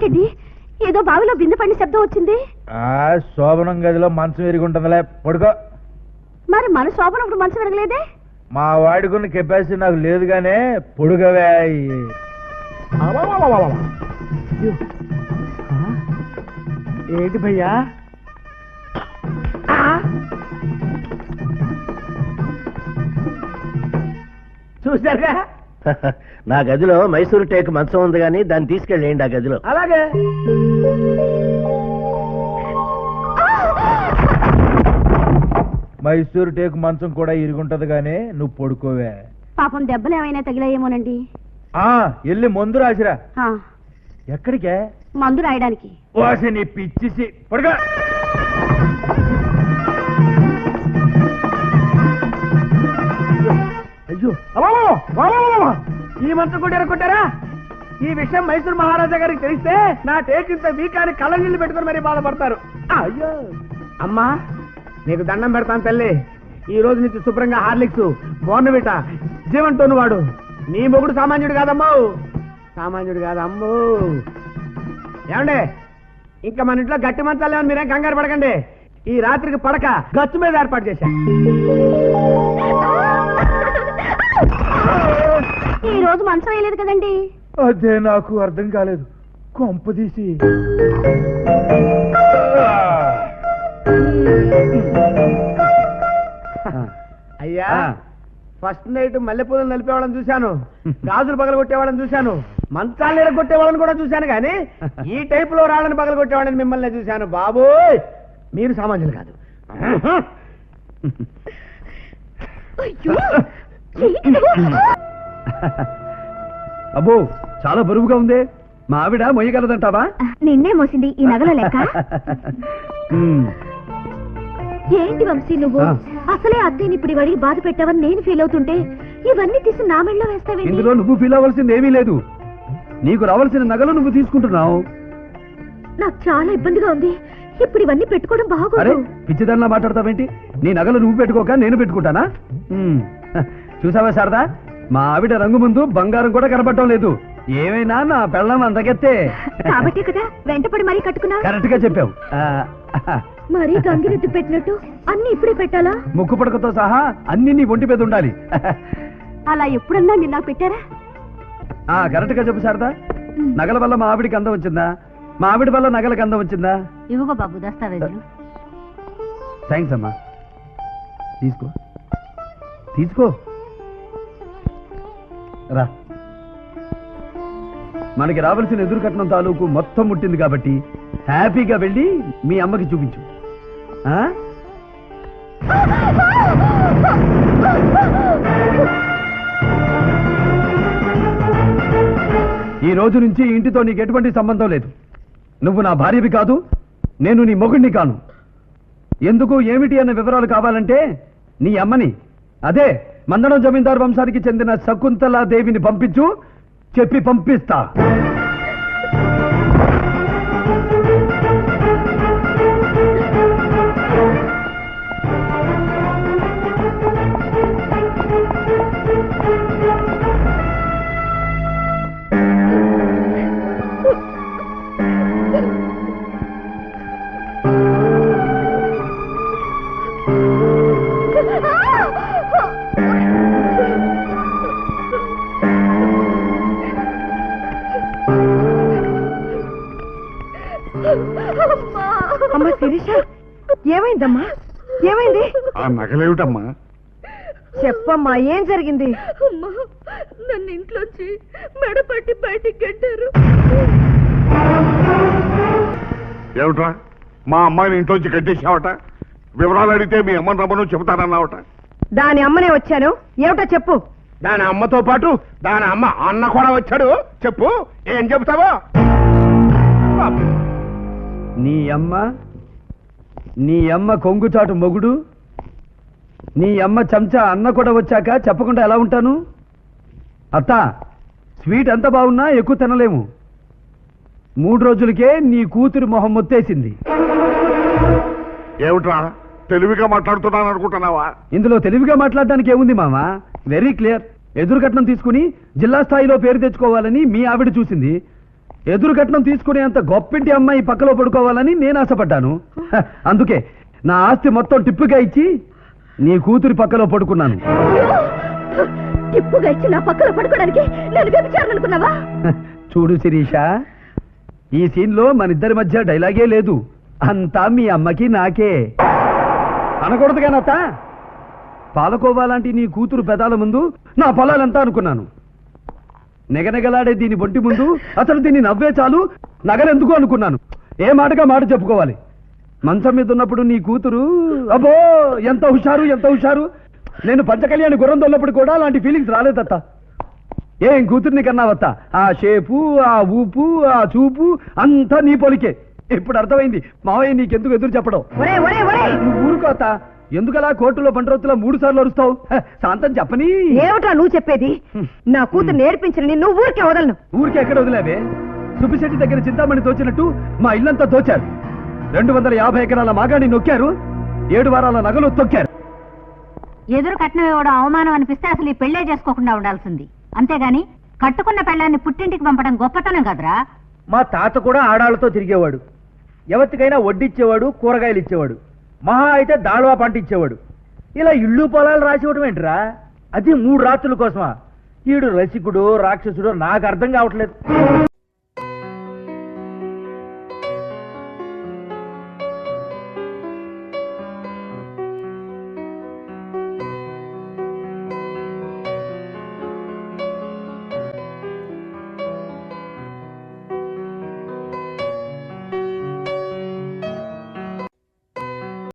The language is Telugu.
అదేంటండి ఏదో బావిలో బిందె పడిన శబ్దం వచ్చింది. ఆ శోభనం గదిలో మంచం ఎరిగి ఉంటుందిలే పడుకో. మరి మన శోభనప్పుడు మనసు విరగలేదే? మా వాడుకున్న కెపాసిటీ నాకు లేదు గానే పొడుగవే ఏంటి భయ్యా? చూసారుగా నా గదిలో మైసూరు టేక్ మంచం ఉంది కానీ దాన్ని తీసుకెళ్ళేయండి ఆ గదిలో. అలాగే. మైసూరు టేకు మంచం కూడా ఇరుగుంటది గానే నువ్వు పడుకోవే. పాపం దెబ్బలు ఏమైనా తగిలాయేమోనండి. ఆ ఎల్లి మందు రాసిరా. ఆ, ఎక్కడికే? మందు రాయడానికి. ఓసి నీ పిచ్చిసి. పడుకో. అయ్యో ఈ మంత్రి కొట్టారా కొట్టారా ఈ విషయం మైసూర్ మహారాజా గారికి తెలిస్తే నా టేకింత వీకాన్ని కళ్ళ నీళ్ళు పెట్టుకుని మరీ బాధపడతారు. అయ్యో. అమ్మా నీకు దండం పెడతాను తల్లి. ఈ రోజు నుంచి శుభ్రంగా హార్లిక్స్ బోర్నవిట జీవంతోను వాడు. నీ మొగుడు సామాన్యుడు కాదమ్మో. సామాన్యుడు కాదమ్మో ఏమండే? ఇంకా మన ఇంట్లో గట్టి మంచాలు లేవని మీరేం కంగారు పడకండి. ఈ రాత్రికి పడక గచ్చు మీద ఏర్పాటు చేశా. ఈ రోజు మంచం వేయలేదు కదండి అదే నాకు అర్థం కాలేదు కొంప తీసి అయ్యా ఫస్ట్ నైట్ మల్లెపూలు నలిపేవాళ్ళని చూశాను గాజులు పగల కొట్టేవాళ్ళని చూశాను మంచాలు కొట్టేవాళ్ళని కూడా చూశాను కానీ ఈ టైప్లో రాళ్ళని పగల కొట్టేవాళ్ళని మిమ్మల్ని చూశాను బాబోయ్ మీరు సామాన్యులు కాదు అయ్యో? అబ్బో చాలా బరువుగా ఉంది. మా ఆవిడ మొయ్యగలదంటావా? నిన్నే మోసింది ఈ నగల లెక్క. ఏంటి వంశీ నువ్వు. అసలే అత్తయ్యని ఇప్పుడు ఇవడికి బాధ పెట్టావని నేను ఫీల్ అవుతుంటే ఇవన్నీ తీసి నా మెళ్ళలో వేస్తావేంటి? ఇందులో నువ్వు ఫీల్ అవ్వాల్సింది ఏమీ లేదు. నీకు రావాల్సిన నగలు నువ్వు తీసుకుంటున్నావు. నాకు చాలా ఇబ్బందిగా ఉంది. ఇప్పుడు ఇవన్నీ పెట్టుకోవడం బాగోదు. పిచ్చిదల్లా మాట్లాడతావేంటి? నీ నగలు నువ్వు పెట్టుకోక నేను పెట్టుకుంటానా. చూసావా శారదా? మా ఆవిడ రంగు ముందు బంగారం కూడా కనపడటం లేదు. ఏమైనా నా పెళ్ళం అంతకెత్తే కాబట్టి కదా వెంటపడి మరీ కట్టుకున్నావు? కరెక్ట్గా చెప్పావు. మరీ గంగిరెద్దు పెట్టినట్టు అన్ని ఇప్పుడే పెట్టాలా? ముక్కు పడకతో సహా అన్ని నీ ఒంటి మీద ఉండాలి. అలా ఎప్పుడన్నా నిన్న పెట్టారా? ఆ కరెక్ట్గా చెప్పు శారదా. నగల వల్ల మా ఆవిడికి అందం వచ్చిందా? మా ఆవిడ వల్ల నగలకు అందం వచ్చిందా? ఇవ్వగో బాబు దస్తావేజులు థ్యాంక్స్ అమ్మా. తీసుకో. తీసుకో. రా. మనకి రావాల్సిన ఎదురు కట్నం తాలూకు మొత్తం ముట్టింది కాబట్టి హ్యాపీగా వెళ్ళి మీ అమ్మకి చూపించు. ఈ రోజు నుంచి ఇంటితో నీకు ఎటువంటి సంబంధం లేదు. నువ్వు నా భార్యవి కాదు నేను నీ మొగుడిని కాను. ఎందుకు ఏమిటి అన్న వివరాలు కావాలంటే నీ అమ్మని. అదే మందడం జమీందార్ వంశానికి చెందిన శకుంతలా దేవిని పంపించు చెప్పి పంపిస్తా. అమ్మ. శిరీష ఏమైందమ్మా? ఏమైంది? ఆ నగలేమిటమ్మా? చెప్పమ్మా ఏం జరిగింది? అమ్మా నన్ను ఇంట్లోంచి మెడపట్టి బయటికి గంటారు ఏమిట్రా? మా అమ్మాయిని ఇంట్లోంచి కట్టేసావట వివరాలు అడిగితే మీ అమ్మని రమ్మను చెబుతానన్నావట? దాని అమ్మనే వచ్చాను. ఏమిటో చెప్పు. దాని అమ్మతో పాటు దాని అమ్మ అన్న కూడా వచ్చాడు. చెప్పు ఏం చెబుతావో? నీ అమ్మ నీ అమ్మ కొంగుచాటు మొగుడు నీ అమ్మ చెంచా అన్న కూడా వచ్చాక చెప్పకుండా ఎలా ఉంటాను? అత్త స్వీట్ ఎంత బాగున్నా ఎక్కువ తినలేము. మూడు రోజులకే నీ కూతురు మొహం మొత్తేసింది. ఏమిట్రా? తెలివిగా మాట్లాడుతున్నాను అనుకుంటున్నావా? ఇందులో తెలివిగా మాట్లాడడానికి ఏముంది మామ? వెరీ క్లియర్ ఎదురు కట్నం తీసుకుని జిల్లా స్థాయిలో పేరు తెచ్చుకోవాలని మీ ఆవిడ చూసింది. ఎదురు కట్నం తీసుకునేంత గొప్పింటి అమ్మాయి పక్కలో పడుకోవాలని నేను ఆశపడ్డాను. అందుకే నా ఆస్తి మొత్తం టిప్పుగా ఇచ్చి నీ కూతురి పక్కలో పడుకున్నాను. టిప్పుగా ఇచ్చి నా పక్కన పడుకోవడానికి నేను వ్యభిచారనుకున్నావా హ, చూడు శిరీష ఈ సీన్లో మన ఇద్దరి మధ్య డైలాగే లేదు. అంతా మీ అమ్మకి నాకే. అనకూడదు కానత్త పాలకోవా లాంటి నీ కూతురు పెదాల ముందు నా పొలాలంతా అనుకున్నాను. నెగనెగలాడే దీని బొంటి ముందు అసలు దీన్ని నవ్వే చాలు. నగరెందుకు అనుకున్నాను. ఏ మాటగా మాట చెప్పుకోవాలి? మంచం మీద ఉన్నప్పుడు నీ కూతురు అబ్బో ఎంత హుషారు ఎంత హుషారు. నేను పంచకళ్యాణి గుర్రం దొల్లప్పుడు కూడా అలాంటి ఫీలింగ్స్ రాలేదత్త. ఏం కూతుర్ని కన్నావత్త? ఆ షేపు ఆ ఊపు ఆ చూపు అంతా నీ పొలికే. ఇప్పుడు అర్థమైంది. మావయ్య నీకెందుకు ఎదురు చెప్పడం? ఊరుకోత ఎందుకలా కోర్టులో బండ్రోతులో మూడు సార్లు అరుస్తావు? శాంతం చెప్పని. ఏమిటా నువ్వు చెప్పేది? నా కూతురు నేర్పించిన నువ్వు ఊరికే వదలను. ఊరికి ఎక్కడ వదిలేవే? సుబ్బిశెట్టి దగ్గర చింతామణి తోచినట్టు మా ఇల్లంతా దోచారు రెండు వందల యాభై ఎకరాల మాగాణి నొక్కారు. ఏడు వారాల నగలు తొక్కారు. ఎదురు కట్నం ఇవ్వడం అవమానం అనిపిస్తే అసలు ఈ పెళ్ళే చేసుకోకుండా ఉండాల్సింది. అంతేగాని కట్టుకున్న పెళ్ళాన్ని పుట్టింటికి పంపడం గొప్పతనం కదరా. మా తాత కూడా ఆడాళ్ళతో తిరిగేవాడు. ఎవరికైనా వడ్డిచ్చేవాడు కూరగాయలు ఇచ్చేవాడు మహా అయితే దాళవా పంట ఇచ్చేవాడు ఇలా ఇళ్ళు పొలాలు రాసివ్వడం ఏంట్రా? అది మూడు రాత్రుల కోసమా? ఈడు రసికుడు రాక్షసుడు నాకు అర్థం కావట్లేదు.